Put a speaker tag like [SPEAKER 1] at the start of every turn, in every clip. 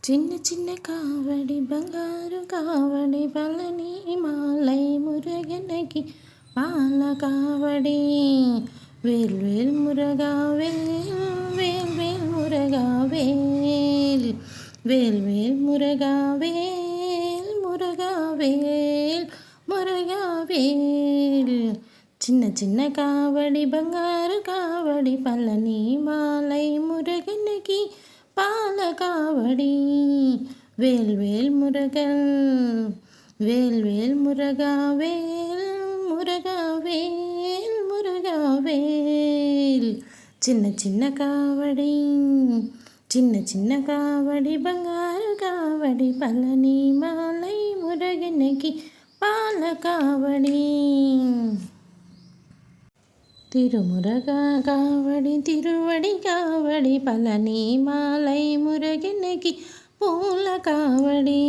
[SPEAKER 1] చిన్న చిన్న కావడి బంగారు కావడి పలని మాలై మురగనకి పాల కావడి. వేల్ వేల్ మురగా వేల్ వేల్ వేల్ మురగా వేల్. వేల్ వేల్ మురగా వేల్ మురగా వేల్ మురగా వేల్. చిన్న చిన్న కావడి బంగారు కావడి పల్లని మాలై మురగనకి పాల కావడి వేల్ వేల్ మురగల్ వేల్ వేల్ మురగా వేల్ మురగా వేల్ మురగా వేల్ చిన్న చిన్న కావడి చిన్న చిన్న కావడి బంగారు కావడి పలని మాలై మురగనకి పాల కావడి తిరుమురగా కావడి తిరువడి కావడి పలని మాలై మురగినకి పూల కావడి.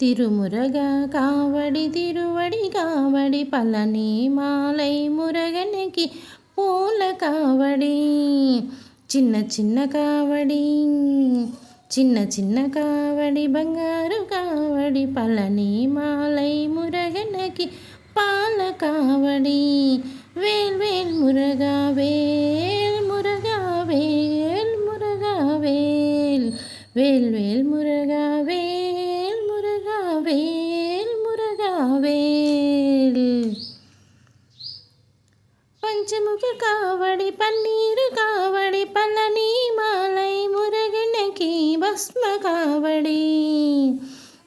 [SPEAKER 1] తిరుమురగా కావడి తిరువడి కావడి పలని మాలై మురగనికి పూల కావడి. చిన్న చిన్న కావడి చిన్న చిన్న కావడి బంగారు కావడి పలని మాలై మురగనకి పాల కావడి. వేల్ వేల్ మురగా వేల్ మురగా వేల్ మురగా వేల్ వేల్ వేల్ మురగా వేల్ మురగా వేల్ మురగా వేల్ పంచముఖ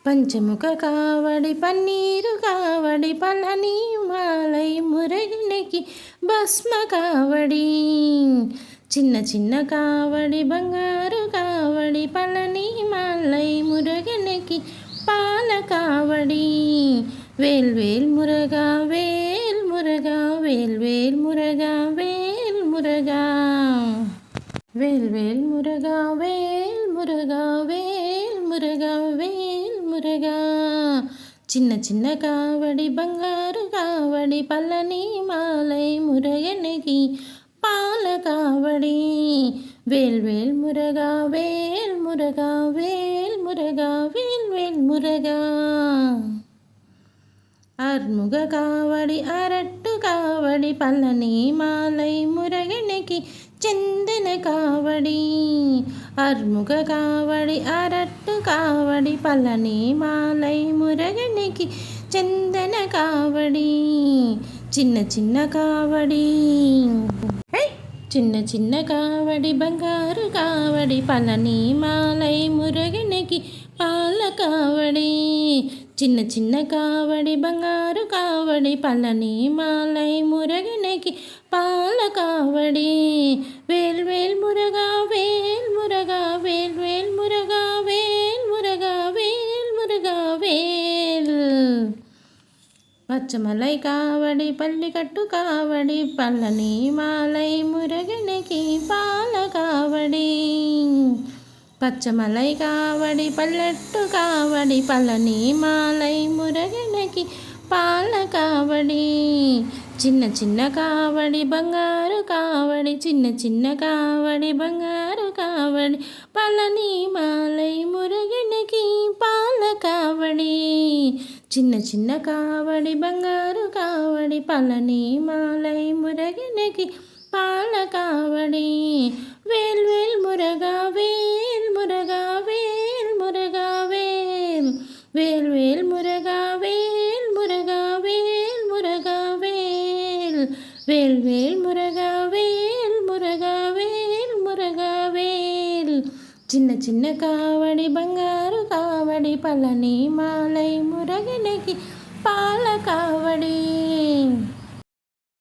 [SPEAKER 1] పంచముఖ కావడి పన్నీరు కావడి పలని మాలై మురగినికి భస్మ కావడి. చిన్న చిన్న కావడి బంగారు కావడి పలని మాలై మురగనకి పాల కావడి. వేల్ వేల్ మురగా వేల్ మురగా వేల్ వేల్ మురగా వేల్ మురగా. వేల్ వేల్ మురగా వేల్ మురగా వేల్ మురగా వేల్ మురగా చిన్న చిన్న కావడి బంగారు కావడి పల్లని మాలై మురగనకి పాల కావడి వేల్ వేల్ మురగా వేల్ మురగా వేల్ మురగా వేల్ వేల్ మురగా అర్ముగ కావడి అరట్టు కావడి పల్లని మాలై మురగనకి చెందిన కావడి అర్ముగ కావడి అరట్టు కావడి పలని మాలై మురగనికి చందన కావడి చిన్న చిన్న కావడి. చిన్న చిన్న కావడి బంగారు కావడి పలని మాలై మురగనికి పాల కావడి. చిన్న చిన్న కావడి బంగారు కావడి పలని మాలై మురగనకి పాల కావడి. వేల్ వేల్ మురగ పచ్చమలై కావడి పల్లి కట్టు కావడి పల్లని మాలై మురగనికి పాల కావడి పచ్చమలై కావడి పల్లెట్టు కావడి పల్లని మాలై మురగనికి పాల కావడి చిన్న చిన్న కావడి బంగారు కావడి చిన్న చిన్న కావడి బంగారు కావడి పల్లని మాలై మురగనికి పాల కావడి చిన్న చిన్న కావడి బంగారు కావడి పల్లని మాలై మురగనకి పాల కావడి వేల్ వేల్ మురగా వేల్ మురగా వేల్ మురగా వేల్ వేల్ వేల్ మురగా వేల్ మురగా వేల్ మురగా వేల్ వేల్ వేల్ మురగా చిన్న చిన్న కావడి బంగారు కావడి పలని మాలై మురగనకి పాల కావడి.